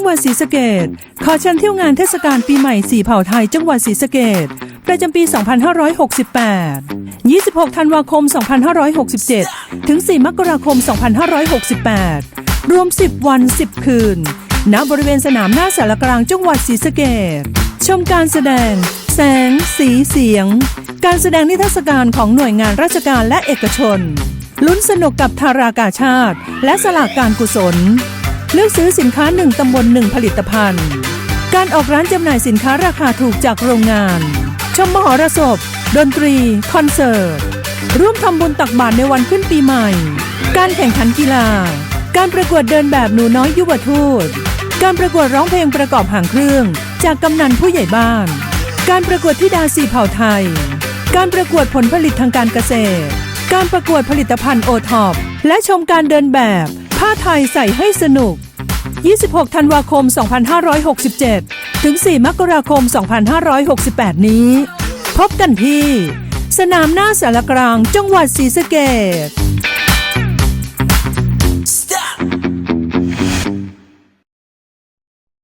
งหวัดศรีสะเกดขอเชิญเที่ยวงานเทศกาลปีใหม่สีเผ่าไทยจังหวัดศรีสะเกดประจำปี 2568 26 ธันวาคม 2567 ถึง 4 มกราคม 2568 รวม 10 วัน 10 คืน ณ บริเวณสนามหน้าสารกลางจังหวัดศรีสะเกดชมการแสดง แสง สีเสียง การแสดงนิทรรศการของหน่วยงานราชการและเอกชน ลุ้นสนุกกับทารากาชาติ และสลากการกุศล เลือกซื้อสินค้า 1ตำบล1ผลิตภัณฑ์ การออกร้านจำหน่ายสินค้าราคาถูกจากโรงงาน ชมมหรสพ ดนตรี คอนเสิร์ต ร่วมทำบุญตักบาตรในวันขึ้นปีใหม่ การแข่งขันกีฬา การประกวดเดินแบบหนูน้อยยุวทูต การประกวดร้องเพลงประกอบหางเครื่อง จากกำนันผู้ใหญ่บ้าน การประกวดธิดาสีเผ่าไทย การประกวดผลผลิตทางการเกษตร การประกวดผลิตภัณฑ์โอท็อปและชมการเดินแบบ ผ้าไทยใส่ให้สนุก 26 ธันวาคม 2567 ถึง 4 มกราคม 2568 นี้ พบกันที่ สนามหน้าสารกลางจังหวัดศรีสะเกษ